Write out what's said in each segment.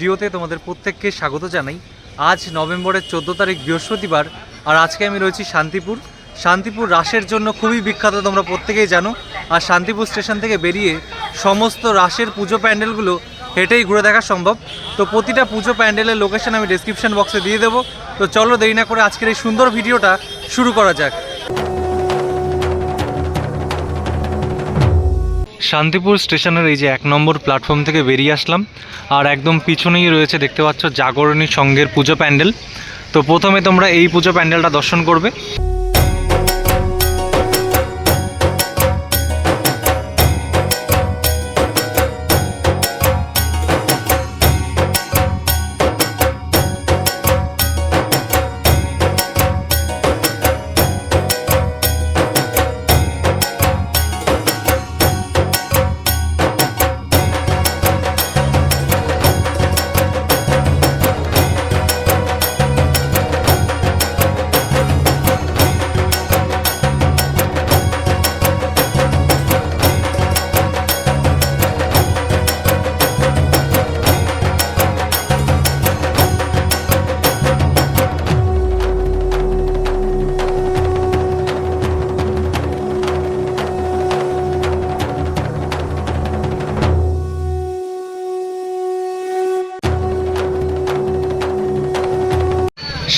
ভিডিওতে তোমাদের প্রত্যেককে স্বাগত জানাই। আজ নভেম্বরের চোদ্দ তারিখ বৃহস্পতিবার, আর আজকে আমি রয়েছি শান্তিপুর। শান্তিপুর রাসের জন্য খুবই বিখ্যাত, তোমরা প্রত্যেকেই জানো। আর শান্তিপুর স্টেশন থেকে বেরিয়ে সমস্ত রাসের পুজো প্যান্ডেলগুলো হেঁটেই ঘুরে দেখা সম্ভব। তো প্রতিটা পুজো প্যান্ডেলের লোকেশন আমি ডেসক্রিপশন বক্সে দিয়ে দেবো। তো চলো দেরি না করে আজকের এই সুন্দর ভিডিওটা শুরু করা যাক। শান্তিপুর স্টেশনের এই যে এক নম্বর প্ল্যাটফর্ম থেকে বেরিয়ে আসলাম আর একদম পিছনেই রয়েছে দেখতে পাচ্ছ জাগরণী সঙ্গের পুজো প্যান্ডেল। তো প্রথমে তোমরা এই পুজো প্যান্ডেলটা দর্শন করবে।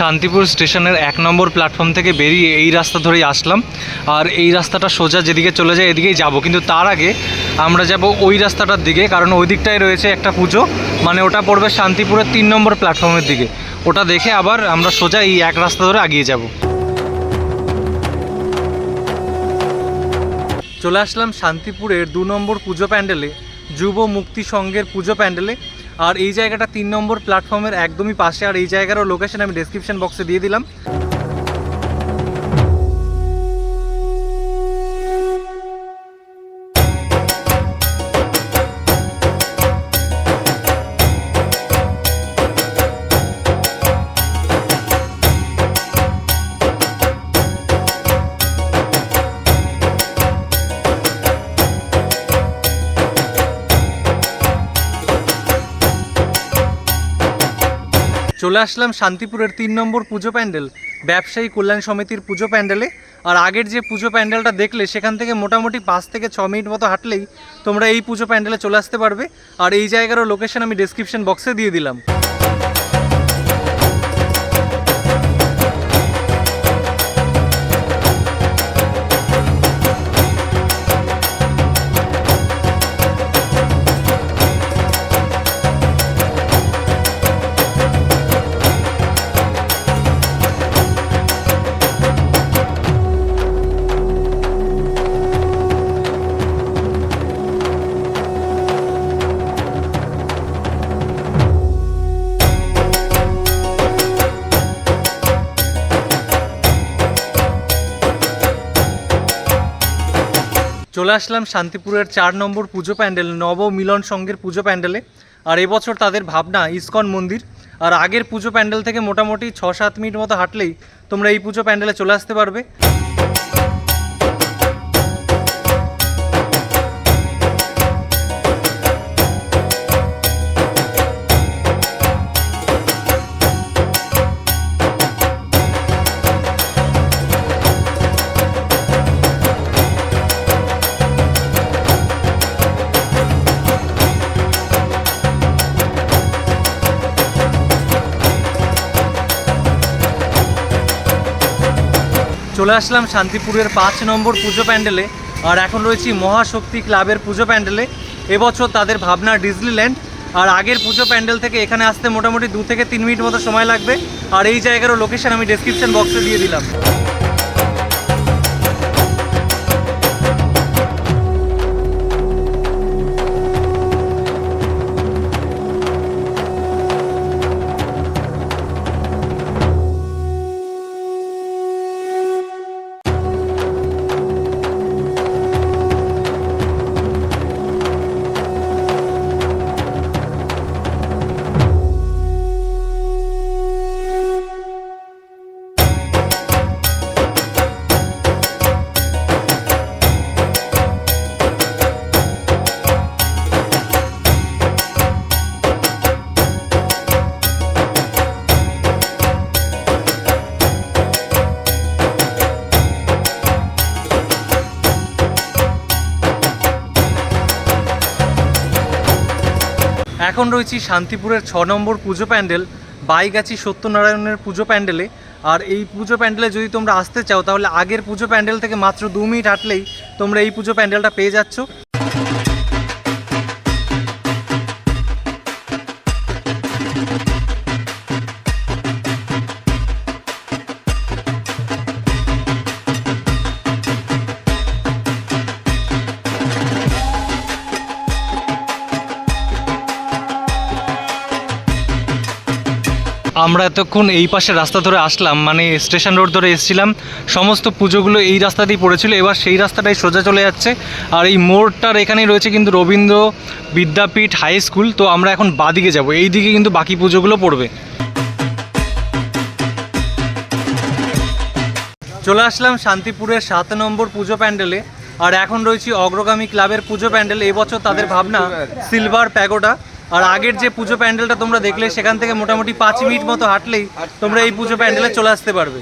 শান্তিপুর স্টেশনের এক নম্বর প্ল্যাটফর্ম থেকে বেরিয়ে এই রাস্তা ধরেই আসলাম। আর এই রাস্তাটা সোজা যেদিকে চলে যায় এদিকেই যাব। কিন্তু তার আগে আমরা যাব ওই রাস্তাটার দিকে, কারণ ওই দিকটাই রয়েছে একটা পুজো। মানে ওটা পড়বে শান্তিপুরের তিন নম্বর প্ল্যাটফর্মের দিকে। ওটা দেখে আবার আমরা সোজা এই এক রাস্তা ধরে এগিয়ে যাব। চলে আসলাম শান্তিপুরের দু নম্বর পুজো প্যান্ডেলে। যুব মুক্তি সংঘের পুজো প্যান্ডেলে। আর এই জায়গাটা তিন নম্বর প্ল্যাটফর্মের একদমই পাশে, আর এই জায়গারও লোকেশন আমি ডিসক্রিপশন বক্সে দিয়ে দিলাম। চলে আসলাম শান্তিপুরের তিন নম্বর পুজো প্যান্ডেল, ব্যবসায়ী কল্যাণ সমিতির পুজো প্যান্ডেলে। আর আগের যে পুজো প্যান্ডেলটা দেখলে, সেখান থেকে মোটামুটি পাঁচ থেকে ছ মিনিট মতো হাঁটলেই তোমরা এই পুজো প্যান্ডেলে চলে আসতে পারবে। আর এই জায়গারও লোকেশন আমি ডেসক্রিপশন বক্সে দিয়ে দিলাম। চলে আসলাম শান্তিপুরের চার নম্বর পুজো প্যান্ডেল নব মিলন সংঘের পুজো প্যান্ডেলে। আর এবছর তাদের ভাবনা ইস্কন মন্দির। আর আগের পুজো প্যান্ডেল থেকে মোটামুটি ছ সাত মিনিট মতো হাঁটলেই তোমরা এই পুজো প্যান্ডেলে চলে আসতে পারবে। চলে আসলাম শান্তিপুরের পাঁচ নম্বর পুজো প্যান্ডেলে। আর এখন রয়েছি মহাশক্তি ক্লাবের পুজো প্যান্ডেলে। এবছর তাদের ভাবনা ডিজনিল্যান্ড। আর আগের পুজো প্যান্ডেল থেকে এখানে আসতে মোটামুটি দু থেকে তিন মিনিট মতো সময় লাগবে। আর এই জায়গারও লোকেশন আমি ডেসক্রিপশন বক্সে দিয়ে দিলাম। এখন রয়েছি শান্তিপুরের ছ নম্বর পুজো প্যান্ডেল, বাইগাছি সত্যনারায়ণের পুজো প্যান্ডেলে। আর এই পুজো প্যান্ডেলে যদি তোমরা আসতে চাও, তাহলে আগের পুজো প্যান্ডেল থেকে মাত্র দু মিনিট হাঁটলেই তোমরা এই পুজো প্যান্ডেলটা পেয়ে যাচ্ছ। আমরা এতক্ষণ এই পাশে রাস্তা ধরে আসলাম মানে স্টেশন রোড ধরে এসেছিলাম, সমস্ত পুজোগুলো এই রাস্তাতেই পড়েছিল, এবার সেই রাস্তাটাই সোজা চলে যাচ্ছে। আর এই মোড়টার এখানেই রয়েছে কিন্তু রবীন্দ্র বিদ্যাপীঠ হাই স্কুল, তো আমরা এখন বাদিকে যাব, এই দিকে কিন্তু বাকি পুজোগুলো পড়বে। চলে আসলাম শান্তিপুরের সাত নম্বর পুজো প্যান্ডেলে, আর এখন রয়েছি অগ্রগামী ক্লাবের পুজো প্যান্ডেল, এবছর তাদের ভাবনা সিলভার প্যাগোডা। আর আগের যে পুজো প্যান্ডেলটা তোমরা দেখলে, সেখান থেকে মোটামুটি পাঁচ মিনিট মতো হাঁটলেই তোমরা এই পুজো প্যান্ডেলে চলে আসতে পারবে।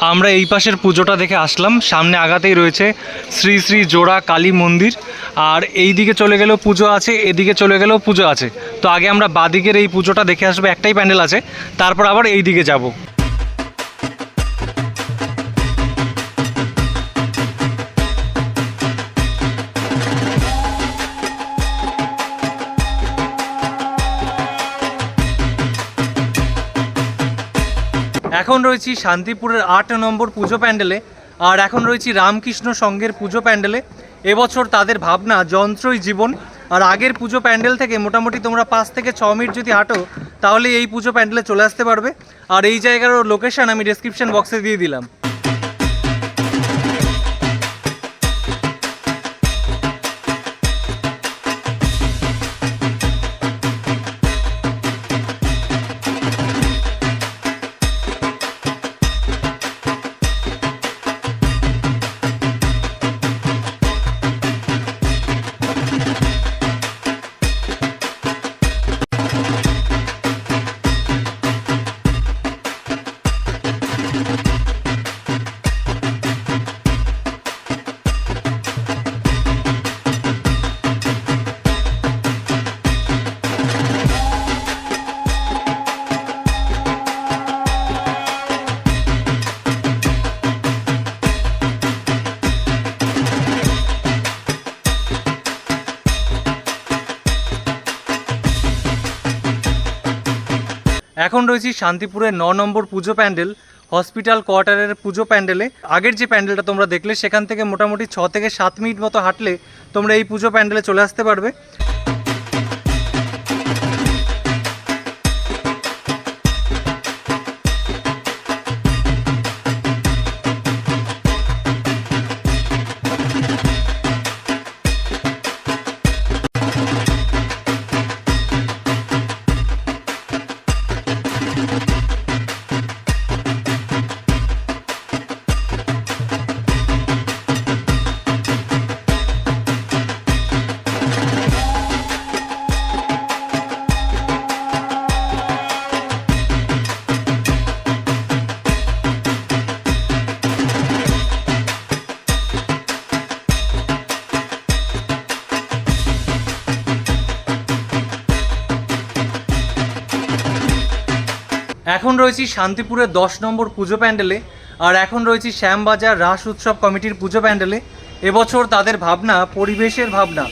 আমরা এই পাশের পুজোটা দেখে আসলাম। সামনে আগাতেই রয়েছে শ্রী শ্রী জোড়া কালী মন্দির। আর এই দিকে চলে গেলেও পুজো আছে, এদিকে চলে গেলেও পুজো আছে। তো আগে আমরা বাদিকের এই পুজোটা দেখে আসব, একটাই প্যান্ডেল আছে। তারপর আবার এই দিকে যাব। এখন রয়েছি শান্তিপুরের আট নম্বর পুজো প্যান্ডেলে, আর এখন রয়েছি রামকৃষ্ণ সংঘের পুজো প্যান্ডেলে। এবছর তাদের ভাবনা, যন্ত্রই জীবন। আর আগের পুজো প্যান্ডেল থেকে মোটামুটি তোমরা পাঁচ থেকে ছ মিনিট যদি হাঁটো, তাহলে এই পুজো প্যান্ডেলে চলে আসতে পারবে। আর এই জায়গারও লোকেশান আমি ডিসক্রিপশান বক্সে দিয়ে দিলাম। এখন রয়েছি শান্তিপুরের ন নম্বর পুজো প্যান্ডেল, হসপিটাল কোয়ার্টারের পুজো প্যান্ডেলে। আগের যে প্যান্ডেলটা তোমরা দেখলে, সেখান থেকে মোটামুটি ছ থেকে সাত মিনিট মতো হাঁটলে তোমরা এই পুজো প্যান্ডেলে চলে আসতে পারবে। এখন রয়েছি শান্তিপুরের দশ নম্বর পুজো প্যান্ডেলে, আর এখন রয়েছি শ্যামবাজার রাস উৎসব কমিটির পুজো প্যান্ডেলে। এবছর তাদের ভাবনা, পরিবেশের ভাবনা।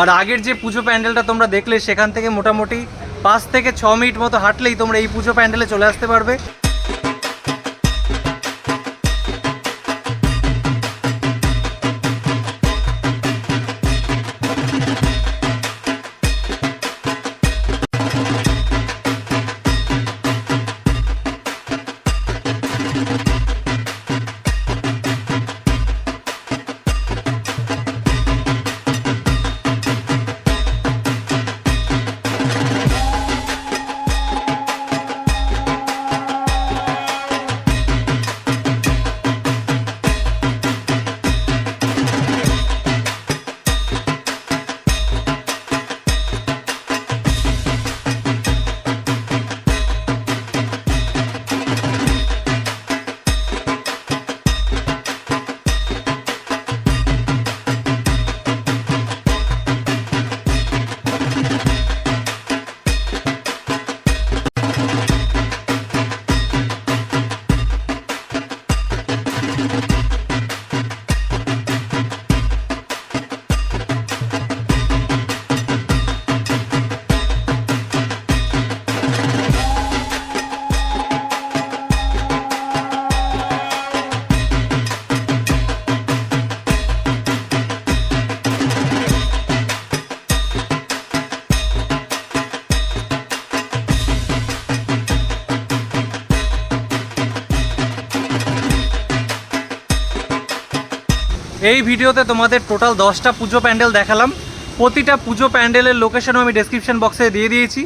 আর আগের যে পুজো প্যান্ডেলটা তোমরা দেখলে, সেখান থেকে মোটামুটি পাঁচ থেকে ছ মিনিট মতো হাঁটলেই তোমরা এই পুজো প্যান্ডেলে চলে আসতে পারবে। এই ভিডিওতে তোমাদের টোটাল দশটা পুজো প্যান্ডেল দেখালাম। প্রতিটা পুজো প্যান্ডেলের লোকেশনও আমি ডেসক্রিপশন বক্সে দিয়ে দিয়েছি।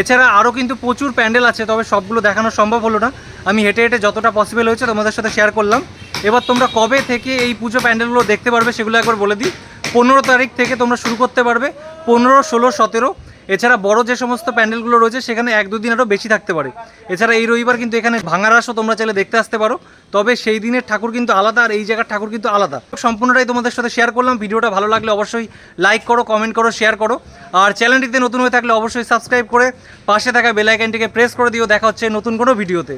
এছাড়া আরও কিন্তু প্রচুর প্যান্ডেল আছে, তবে সবগুলো দেখানো সম্ভব হলো না। আমি হেঁটে হেঁটে যতটা পসিবল হয়েছে তোমাদের সাথে শেয়ার করলাম। এবার তোমরা কবে থেকে এই পুজো প্যান্ডেলগুলো দেখতে পারবে সেগুলো একবার বলে দিই। পনেরো তারিখ থেকে তোমরা শুরু করতে পারবে। পনেরো, ষোলো, সতেরো এছাড়া বড় যে সমস্ত প্যান্ডেলগুলো রয়েছে, সেখানে এক দুদিন আরও বেশি থাকতে পারে। এছাড়া এই রবিবার কিন্তু এখানে ভাঙারাসও তোমরা চাইলে দেখতে আসতে পারো। তবে সেই দিনের ঠাকুর কিন্তু আলাদা আর এই জায়গার ঠাকুর কিন্তু আলাদা। সম্পূর্ণটাই তোমাদের সাথে শেয়ার করলাম। ভিডিওটা ভালো লাগলে অবশ্যই লাইক করো কমেন্ট করো শেয়ার করো। আর চ্যানেলটিতে নতুন হয়ে থাকলে অবশ্যই সাবস্ক্রাইব করে পাশে থাকা বেলাইকানটিকে প্রেস করে দিও। দেখা হচ্ছে নতুন কোনো ভিডিওতে